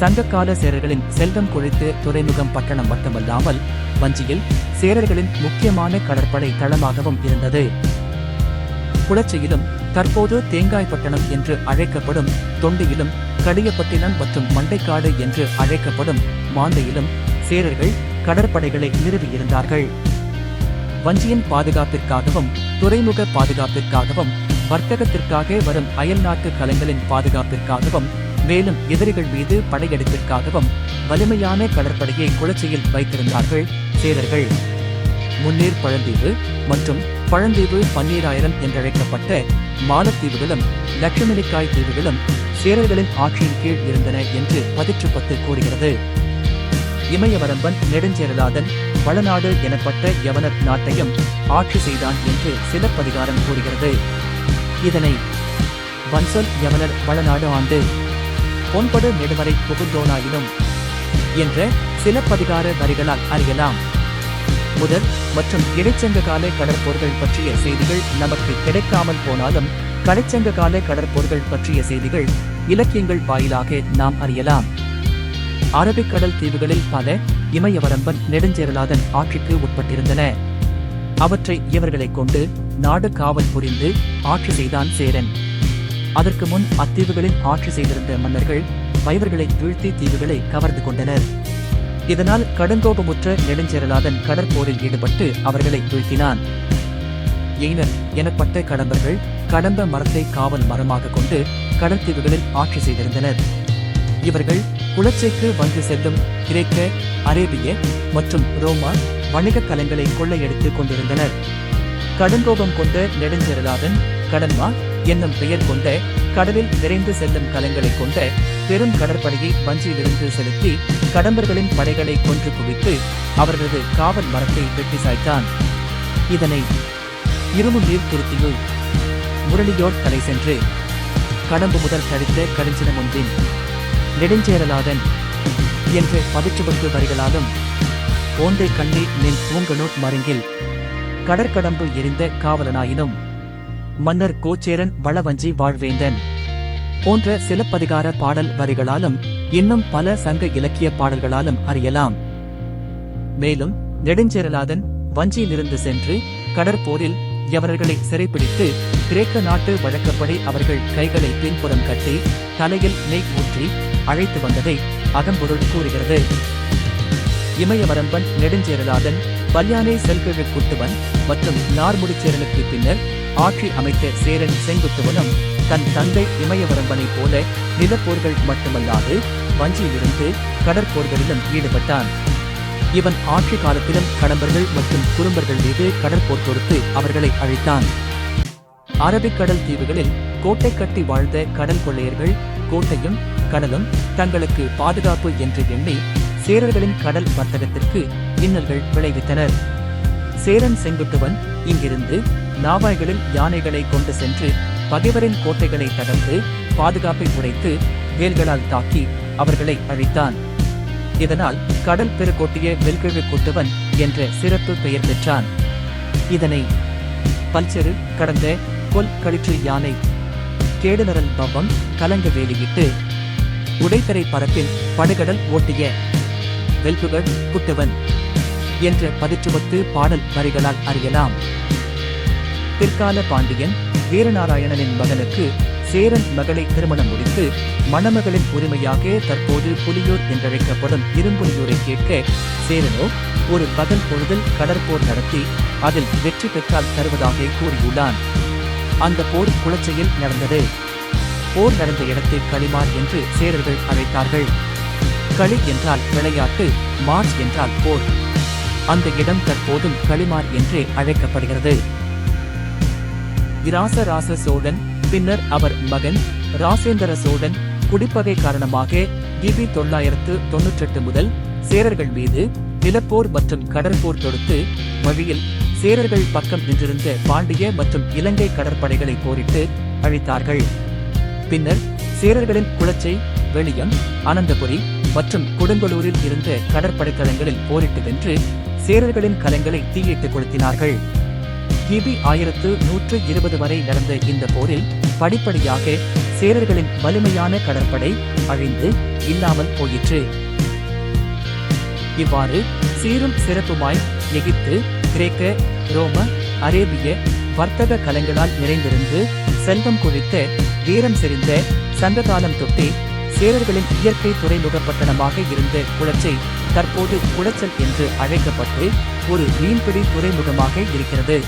சங்ககால சேரர்களின் செல்வம் கொழித்து துறைமுகம் பட்டணம் மட்டுமல்லாமல் வஞ்சியில் சேரர்களின் முக்கியமான கடற்படை தளமாகவும் இருந்தது. குளச்சையிலும் தற்போது தேங்காய்பட்டணம் என்று அழைக்கப்படும் தொண்டியிலும் கடியப்பட்டினம் மற்றும் மண்டைக்காடு என்று அழைக்கப்படும் மாந்தையிலும் சேரர்கள் கடற்படைகளை நிறுவியிருந்தார்கள். வஞ்சியின் பாதுகாப்பிற்காகவும் துறைமுக பாதுகாப்பிற்காகவும் வர்த்தகத்திற்காக வரும் அயல்நாட்டு கலங்களின் பாதுகாப்பிற்காகவும் மேலும் எதிரிகள் மீது படையெடுப்பிற்காகவும் வலிமையான கடற்படையை குளச்சையில் வைத்திருந்தார்கள். சேரர்கள் முன்னீர் பழந்தீவு மற்றும் பழந்தீவு பன்னீராயிரம் என்றழைக்கப்பட்ட மாலத்தீவுகளும் லட்சுமணிக்காய் தீவுகளும் சேரர்களின் ஆட்சியின் கீழ் இருந்தன என்று பதிற்று பத்து கூறுகிறது. இமயவரம்பன் நெடுஞ்சேரலாதன் வளநாடு எனப்பட்ட யவனர் நாட்டையும் ஆட்சி செய்தான் என்று சிலப்பதிகாரம் கூறுகிறது. இதனை வன்சொல் யவனர் வளநாடு ஆண்டு பொன்படு நெடுவரை புகுந்தோனாயினும் என்ற சிலப்பதிகார வரிகளால் அறியலாம். முதல் மற்றும் இடைச்சங்க கால கடற்போர்கள் பற்றிய செய்திகள் நமக்கு கிடைக்காமல் போனாலும் கடைச்சங்க கால கடற்போர்கள் பற்றிய செய்திகள் இலக்கியங்கள் வாயிலாக நாம் அறியலாம். அரபிக்கடல் தீவுகளில் பல இமயவரம்பன் நெடுஞ்சேரலாதன் ஆட்சிக்கு உட்பட்டிருந்தன. அவற்றை இவர்களைக் கொண்டு நாடு காவல் புரிந்து ஆட்சி செய்தான் சேரன். அதற்கு முன் அத்தீவுகளில் ஆட்சி செய்திருந்த மன்னர்கள் பைவர்களை வீழ்த்தி தீவுகளை கவர்ந்து கொண்டனர். இதனால் கடுங்கோபமுற்ற நெடுஞ்சேரலாதன் கடற்போரில் ஈடுபட்டு அவர்களை வீழ்த்தினான். எயினர் எனப்பட்ட கடம்பர்கள் கடம்ப மரத்தை காவல் மரமாக கொண்டு கடற்தீவுகளில் ஆட்சி செய்திருந்தனர். இவர்கள் குளச்சைக்கு வந்து செல்லும் கிரேக்க அரேபிய மற்றும் ரோமா வணிக கலங்களை கொள்ளையடித்துக் கொண்டிருந்தனர். கடுங்கோபம் கொண்ட நெடுஞ்செரலாதன் கடன்மா என்னும் பெயர் கொண்ட கடலில் விரைந்து செல்லும் கலங்களை கொண்ட பெரும் கடற்படையை வஞ்சியிலிருந்து செலுத்தி கடம்பர்களின் படைகளை கொன்று குவித்து அவர்களது காவல் மரத்தை வெட்டி சாய்த்தான். இதனை இரும்பு நீர் திருத்தியுள் முரளியோர் தலை சென்று கடம்பு முதல் தடித்த கடிஞ்சினம் ஒன்றின் நெடுஞ்சேரலாதன் என்று பதிற்றுபத்து வரிகளாலும் ஓந்தை கண்ணி நின் பூங்கனூர் மருங்கில் கடற்கடம்பு எரிந்த காவலனாயினும் மன்னர் கோச்சேரன் வளவஞ்சி வாழ்வேந்தன். போன்ற சிலப்பதிகார பாடல் வரிகளாலும் இன்னும் பல சங்க இலக்கிய பாடல்களாலும் அறியலாம். மேலும் நெடுஞ்சேரலாதன் வஞ்சியிலிருந்து சென்று கடற்போரில் எவர்களை சிறைப்பிடித்து கிரேக்க நாட்டு வழக்கப்படி அவர்கள் கைகளை பின்புறம் கட்டி தலையில் நெய் ஊற்றி அழைத்து வந்ததை அகம்பொருள் கூறுகிறது. இமயவரம்பன் நெடுஞ்சேரலாதன் பல்யானை செல்கிழ குட்டுவன் மற்றும் நார்முடிச்சேரலுக்கு பின்னர் ஆட்சி அமைத்த சேரன் செங்குத்துவனும் தன் தந்தை இமயவரம்பனை போல நிலப்போர்கள் மட்டுமல்லாது வஞ்சியிலிருந்து கடற்போர்களிலும் ஈடுபட்டான். இவன் ஆட்சி காலத்திலும் கடம்பர்கள் மற்றும் குறும்பர்கள் மீது கடற்போர் தொடுத்து அவர்களை அழித்தான். அரபிக்கடல் தீவுகளில் கோட்டை கட்டி வாழ்ந்த கடல் கொள்ளையர்கள் கோட்டையும் கடலும் தங்களுக்கு பாதுகாப்பு என்று எண்ணி சேரர்களின் கடல் வர்த்தகத்திற்கு இன்னல்கள் விளைவித்தனர். சேரன் செங்குட்டுவன் இங்கிருந்து நாவாய்களில் யானைகளை கொண்டு சென்று பகைவரின் கோட்டைகளை தகர்த்து பாதுகாப்பை உடைத்து வேல்களால் தாக்கி அவர்களை அழித்தான். இதனால் கடல் பெருக்கோட்டிய வெல்கிழு குட்டுவன் என்ற சிறப்பு பெயர் பெற்றான். இதனை பல்செரு கடந்த கொல் களிற்று யானை கேடுநரல் பவம் கலங்க வேலியிட்டு உடைத்தரை பரப்பில் படுகடல் ஓட்டிய வெல்புகள் குட்டுவன் என்ற பதிற்றுவத்து பாடல் வரிகளால் அறியலாம். பிற்கால பாண்டியன் வீரநாராயணனின் மகனுக்கு சேரன் மகளை திருமணம் முடித்து மணமகளின் உரிமையாக தற்போது புலியூர் என்றழைக்கப்படும் இரும்புலியூரை கேட்க சேரனோ ஒரு பகல் பொழுதில் கடற்போர் நடத்தி அதில் வெற்றி பெற்றால் தருவதாக கூறியுள்ளான். அந்த போர் குளச்சையில் நடந்தது. போர் நடந்த இடத்தை களிமார் என்று சேரர்கள் அழைத்தார்கள். களி என்றால் விளையாட்டு மார்ச் என்றால் போர். அந்த இடம் தற்போதும் களிமார் என்றே அழைக்கப்படுகிறது. இராசராச சோழன் பின்னர் அவர் மகன் ராசேந்திர சோழன் குடிப்பகை காரணமாக கிபி தொள்ளாயிரத்து தொன்னூற்றெட்டு முதல் சேரர்கள் மீது நிலப்போர் மற்றும் கடற்போர் தொடுத்து வழியில் சேரர்கள் பக்கம் நின்றிருந்த பாண்டிய மற்றும் இலங்கை கடற்படைகளை போரிட்டு அழித்தார்கள். பின்னர் சேரர்களின் குளச்சை வெளியம் அனந்தபுரி மற்றும் கொடுங்கலூரில் இருந்த கடற்படை தளங்களில் போரிட்டு வென்று சேரர்களின் கலங்களை தீயிட்டு கொளுத்தினார்கள். கிபி ஆயிரத்து நூற்று இருபது வரை நடந்த இந்த போரில் படிப்படியாக சேரர்களின் வலிமையான கடற்படை அழிந்து இல்லாமல் போயிற்று. இவ்வாறு சீரும் சிறப்புமாய் எகிப்து கிரேக்க ரோம அரேபிய வர்த்தக கலங்களால் நிறைந்திருந்து செல்வம் குவித்த வீரம் செறிந்த சங்ககாலம் தொட்டி சேரர்களின் இயற்கை துறைமுக பட்டணமாக இருந்த குளச்சை தற்போது குளச்சல் என்று அழைக்கப்பட்டு ஒரு மீன்பிடி துறைமுகமாக இருக்கிறது.